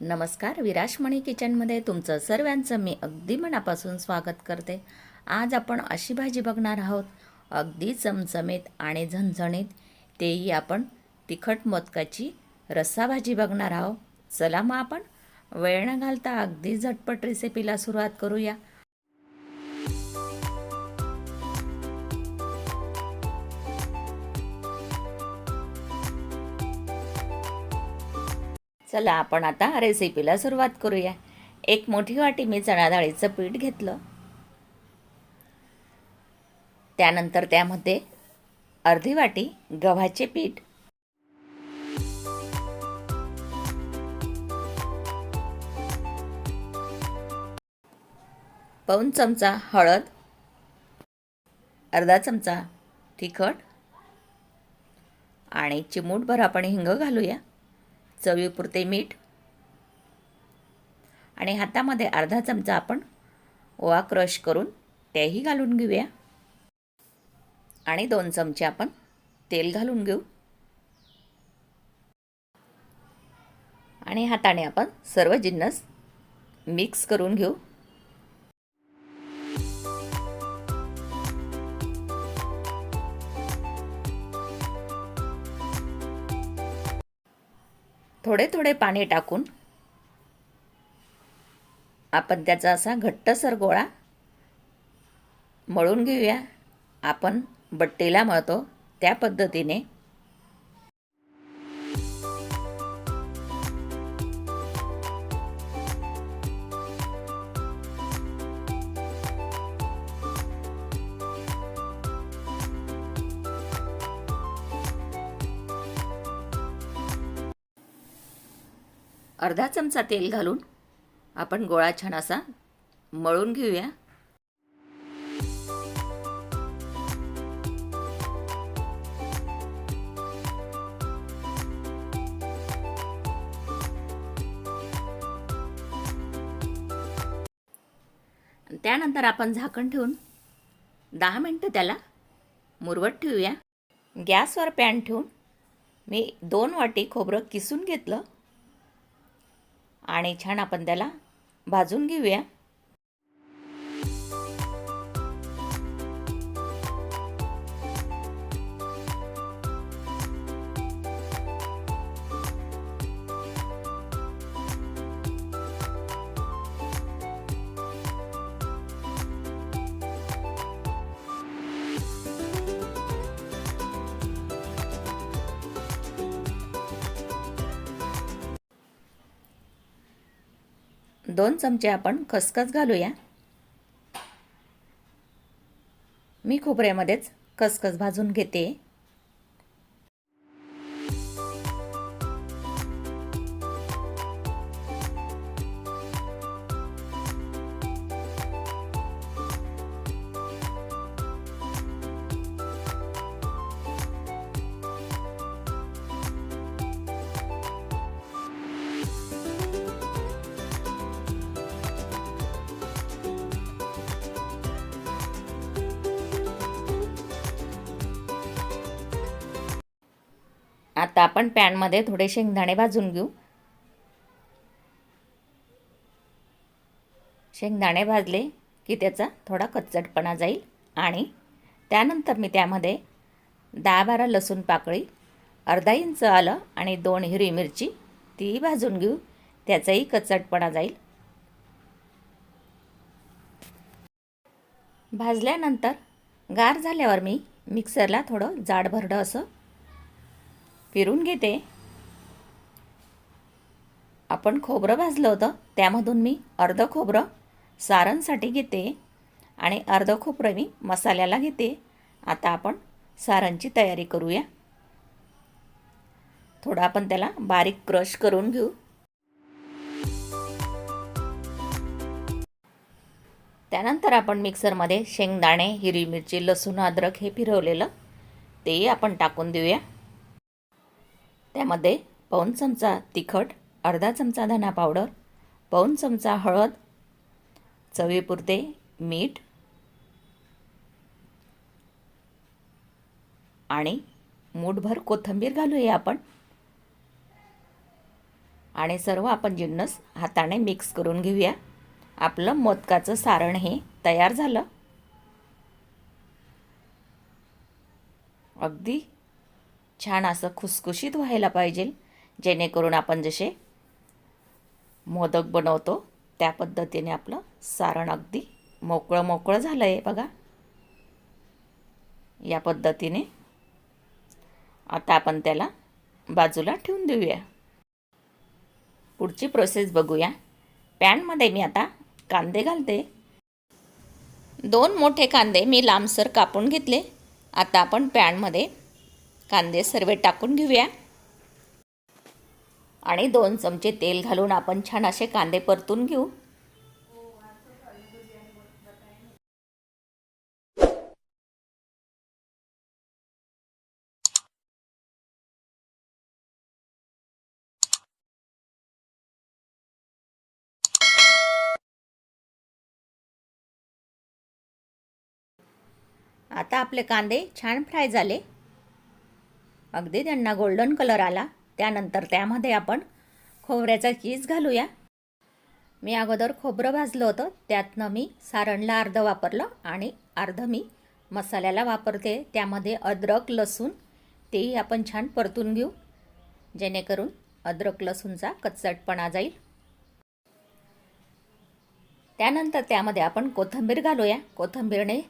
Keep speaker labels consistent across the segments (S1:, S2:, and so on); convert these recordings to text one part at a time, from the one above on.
S1: नमस्कार विराशमणी किचनमध्ये तुमचं सर्वांचं मी अगदी मनापासून स्वागत करते. आज आपण अशी भाजी बघणार आहोत अगदी चमचमीत आणि झणझणीत. तेही आपण तिखट मोदकाची रस्सा भाजी बघणार आहोत. चला मग आपण वेळ न घालता अगदी झटपट रेसिपीला सुरुवात करूया. चला आपण आता रेसिपीला सुरुवात करूया. एक मोठी वाटी मी चणा डाळीचं पीठ घेतलं. त्यानंतर त्यामध्ये अर्धी वाटी गव्हाचे पीठ. पाऊण चमचा हळद. अर्धा चमचा तिखट. आणि चिमूटभर आपण हिंग घालूया. चवीपुरते मीठ. आणि हातामध्ये अर्धा चमचा आपण ओवा क्रश करून त्याही घालून घेऊया. आणि दोन चमचे आपण तेल घालून घेऊ. आणि हाताने आपण सर्व जिन्नस मिक्स करून घेऊ. थोडे थोडे पाणी टाकून आपण त्याचा असा घट्टसर गोळा मळून घेऊया. आपण बट्टीला मळतो त्या पद्धतीने अर्धा चमचा तेल घालून आपण गोळा छान असा मळून घेऊया. त्यानंतर आपण झाकण ठेवून दहा मिनटं त्याला मुरवत ठेवूया. गॅसवर पॅन ठेवून मी दोन वाटी खोबरं किसून घेतलं. आणि छान आपण त्याला भाजून घेऊया. दोन चमचे आपण खसखस घालूया. मी खोबऱ्यामध्येच खसखस भाजून घेते. आता आपण पॅनमध्ये थोडे शेंगदाणे भाजून घेऊ. शेंगदाणे भाजले की त्याचा थोडा कच्चटपणा जाईल आणि त्यानंतर मी त्यामध्ये दहा बारा लसूण पाकळी अर्धा इंच आलं आणि दोन हिरवी मिरची ती भाजून घेऊ. त्याचाही कच्चटपणा जाईल. भाजल्यानंतर गार झाल्यावर मी मिक्सरला थोडं जाड भरडं असं फिरून घेते. आपण खोबरं भाजलं होतं त्यामधून मी अर्ध खोबरं सारणसाठी घेते आणि अर्ध खोबरं मी मसाल्याला घेते. आता आपण सारणची तयारी करूया. थोडं आपण त्याला बारीक क्रश करून घेऊ. त्यानंतर आपण मिक्सरमध्ये शेंगदाणे हिरवी मिरची लसूण अद्रक हे फिरवलेलं तेही आपण टाकून देऊया. त्यामध्ये पाऊन चमचा तिखट अर्धा चमचा धना पावडर पाऊन चमचा हळद चवीपुरते मीठ आणि मूठभर कोथिंबीर घालूया आपण. आणि सर्व आपण जिन्नस हाताने मिक्स करून घेऊया. आपलं मोदकाचं सारण हे तयार झालं. अगदी छान असं खुसखुशीत व्हायला पाहिजे जेणेकरून आपण जसे मोदक बनवतो त्या पद्धतीने आपलं सारण अगदी मोकळं मोकळं झालं आहे बघा. या पद्धतीने आता आपण त्याला बाजूला ठेवून देऊया. पुढची प्रोसेस बघूया. पॅनमध्ये मी आता कांदे घालते. दोन मोठे कांदे मी लांबसर कापून घेतले. आता आपण पॅनमध्ये कांदे सर्व टाकून घेऊया. आणि दोन चमचे तेल घालून आपण छान असे कांदे परतून घेऊ. आता आपले कांदे छान फ्राय झाले. अगदी त्यांना गोल्डन कलर आला. त्यानंतर त्यामध्ये आपण खोबऱ्याचा चीज घालूया. मी अगोदर खोबरं भाजलं होतं. त्यातनं मी सारणला अर्धं वापरलं आणि अर्ध मी मसाल्याला वापरते. त्यामध्ये अद्रक लसूण तेही आपण छान परतून घेऊ. जेणेकरून अद्रक लसूणचा कच्चटपणा जाईल. त्यानंतर त्यामध्ये आपण कोथिंबीर घालूया. कोथिंबीरने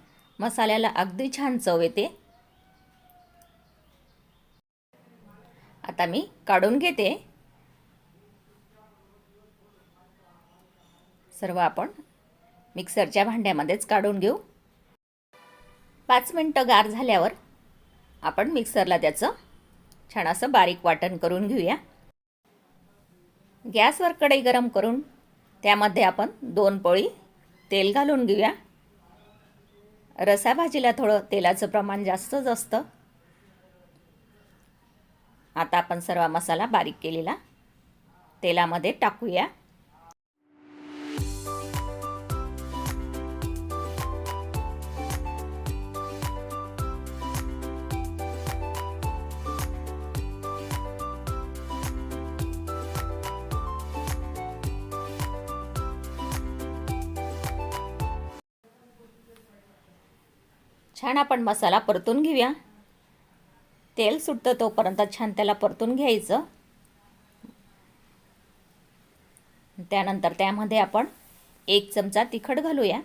S1: मसाल्याला अगदी छान चव येते. आता मी काढून घेते. सर्व आपण मिक्सरच्या भांड्यामध्येच काढून घेऊ. पाच मिनटं गार झाल्यावर आपण मिक्सरला त्याचं छान असं बारीक वाटण करून घेऊया. गॅसवर कढई गरम करून त्यामध्ये आपण दोन पोळी तेल घालून घेऊया. रसाभाजीला थोडं तेलाचं प्रमाण जास्तच असतं आता आपण सर्व मसाला बारीक केलेला तेलामध्ये टाकूया. छान आपण मसाला परतून घेऊया. तेल सुटतं तोपर्यंत छान त्याला परतून घ्यायचं. त्यानंतर त्यामध्ये आपण एक चमचा तिखट घालूया.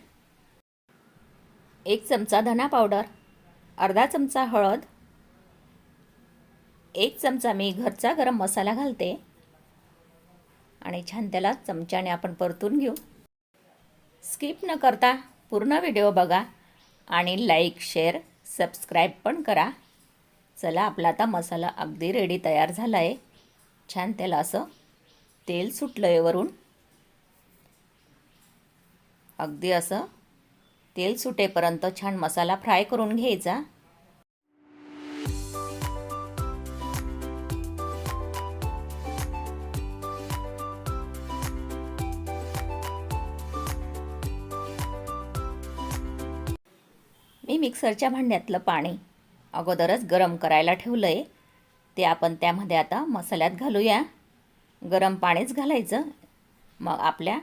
S1: एक चमचा धना पावडर अर्धा चमचा हळद एक चमचा मी घरचा गरम मसाला घालते. आणि छान त्याला चमच्याने आपण परतून घेऊ. स्किप न करता पूर्ण व्हिडिओ बघा आणि लाईक शेअर सबस्क्राईब पण करा. चला आपला आता मसाला अगदी रेडी तयार झाला आहे छान त्याला असं तेल सुटलं आहे वरून. अगदी असं तेल सुटेपर्यंत छान मसाला फ्राय करून घ्यायचा. मी मिक्सरच्या भांड्यातलं पाणी अगोदरच गरम करायला ठेवलं आहे ते आपण त्यामध्ये आता मसाल्यात घालूया. गरम पाणीच घालायचं. मग आपल्या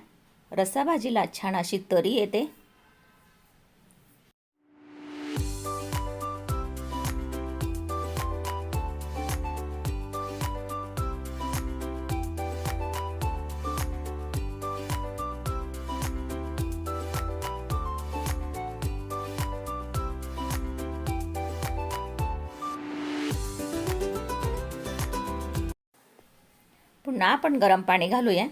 S1: रसाभाजीला छान अशी तरी येते. पुन्हा आपण गरम पाणी घालूया.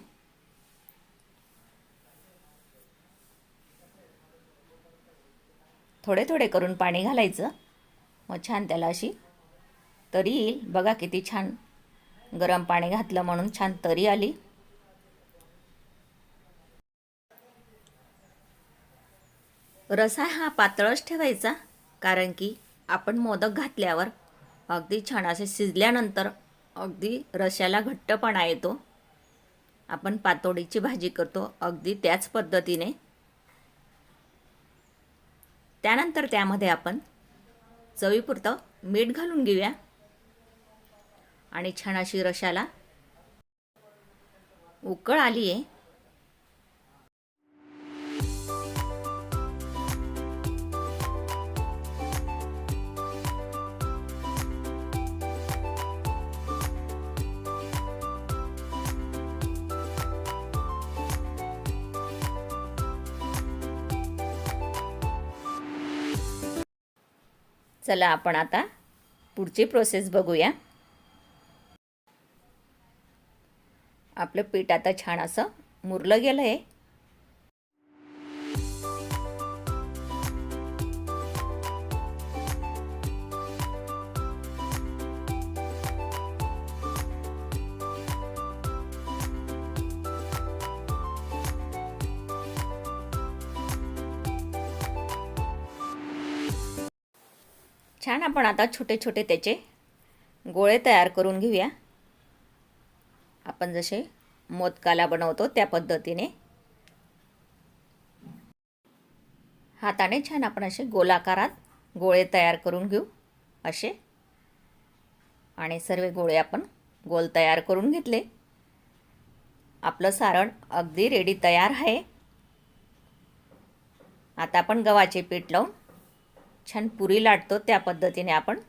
S1: थोडे थोडे करून पाणी घालायचं. मग छान त्याला अशी तरी येईल. बघा किती छान गरम पाणी घातलं म्हणून छान तरी आली. रसा हा पातळच ठेवायचा कारण की आपण मोदक घातल्यावर अगदी छान असे शिजल्यानंतर अगदी रश्याला घट्टपणा येतो. आपण पातोडीची भाजी करतो अगदी त्याच पद्धतीने. त्यानंतर त्यामध्ये आपण चवीपुरतं मीठ घालून घेऊया. आणि छान अशी रशाला उकळ आली आहे चला आपण आता पुढची प्रोसेस बघूया. आपलं पीठ आता छान असं मुरलं गेलं आहे छान आपण आता छोटे छोटे त्याचे गोळे तयार करून घेऊया. आपण जसे मोदकाला बनवतो त्या पद्धतीने. हाताने छान आपण असे गोलाकारात गोळे तयार करून घेऊ असे. आणि सर्व गोळे आपण गोल तयार करून घेतले. आपलं सारण अगदी रेडी तयार आहे. आता आपण गव्हाचे पीठ लावून छान पुरी लाटतो त्या पद्धतीने आपण.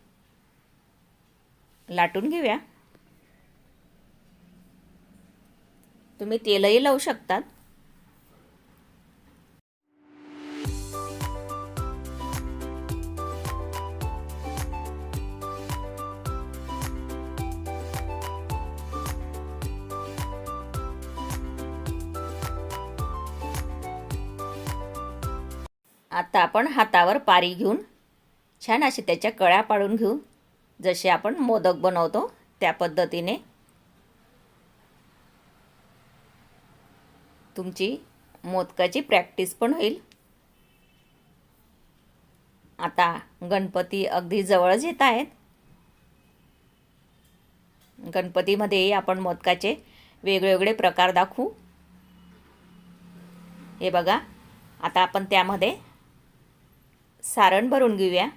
S1: लाटून घेऊया. तुम्ही तेलही लावू शकतात. आता आपण हातावर पारी घेऊन छान अशी त्याच्या कळ्या पाडून घेऊ. जसे आपण मोदक बनवतो त्या पद्धतीने. तुमची मोदकाची प्रॅक्टिस पण होईल. आता गणपती अगदी जवळच येत आहेत. गणपतीमध्ये आपण मोदकाचे वेगवेगळे प्रकार दाखवू. हे बघा आता आपण त्यामध्ये सारण भरून घेऊया.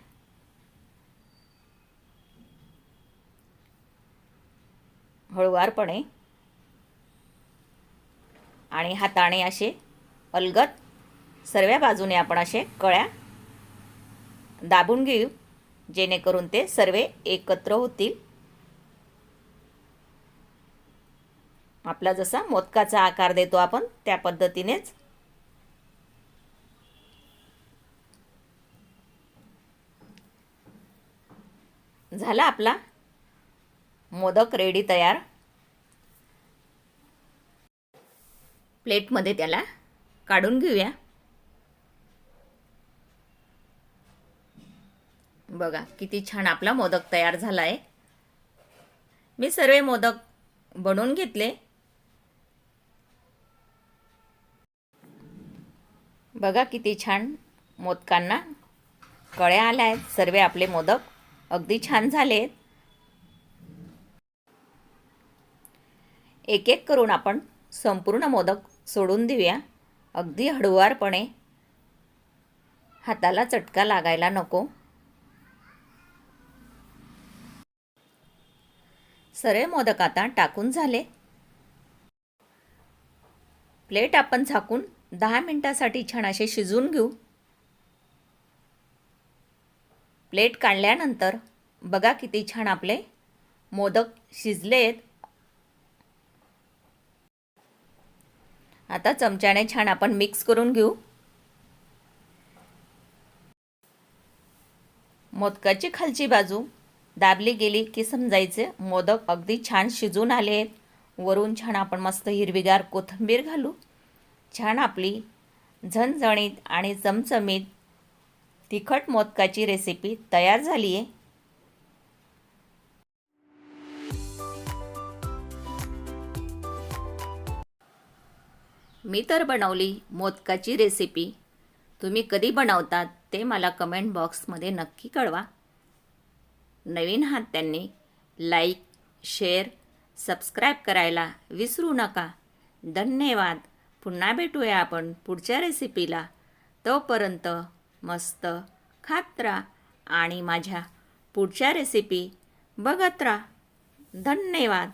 S1: हळुवारपणे. आणि हाताने असे अलगत सर्व बाजूने आपण असे कळ्या दाबून घेऊ जेणेकरून ते सर्व एकत्र होतील. आपला जसा मोदकाचा आकार देतो आपण त्या पद्धतीनेच झाला आपला. मोदक रेडी तयार. प्लेटमध्ये त्याला काढून घेऊया. बघा किती छान आपला मोदक तयार झाला आहे मी सर्व मोदक बनवून घेतले. बघा किती छान मोदकांना कळ्या आल्या आहेत. सर्व आपले मोदक. अगदी छान झालेत. एक एक करून आपण संपूर्ण मोदक सोडून देऊया. अगदी हळुवारपणे. हाताला चटका लागायला नको. सर्व मोदक आता टाकून झाले. प्लेट आपण झाकून दहा मिनटासाठी छान असे शिजवून घेऊ. प्लेट काढल्यानंतर बघा किती छान आपले मोदक शिजले आहेत आता चमच्याने छान आपण मिक्स करून घेऊ. मोदकाची खालची बाजू दाबली गेली की समजायचे मोदक अगदी छान शिजून आले आहेत. वरून छान आपण मस्त हिरवीगार कोथिंबीर घालू. छान आपली झणझणीत आणि चमचमीत तिखट मोदकाची रेसिपी तयार झाली आहे मी तर बनवली मोदकाची रेसिपी तुम्ही कधी बनवतात ते मला कमेंट बॉक्समध्ये नक्की कळवा. नवीन हात त्यांनी लाईक शेअर सबस्क्राईब करायला विसरू नका. धन्यवाद. पुन्हा भेटूया आपण पुढच्या रेसिपीला तोपर्यंत मस्त. खात राहा आणि माझ्या पुढच्या रेसिपी बघत राहा. धन्यवाद.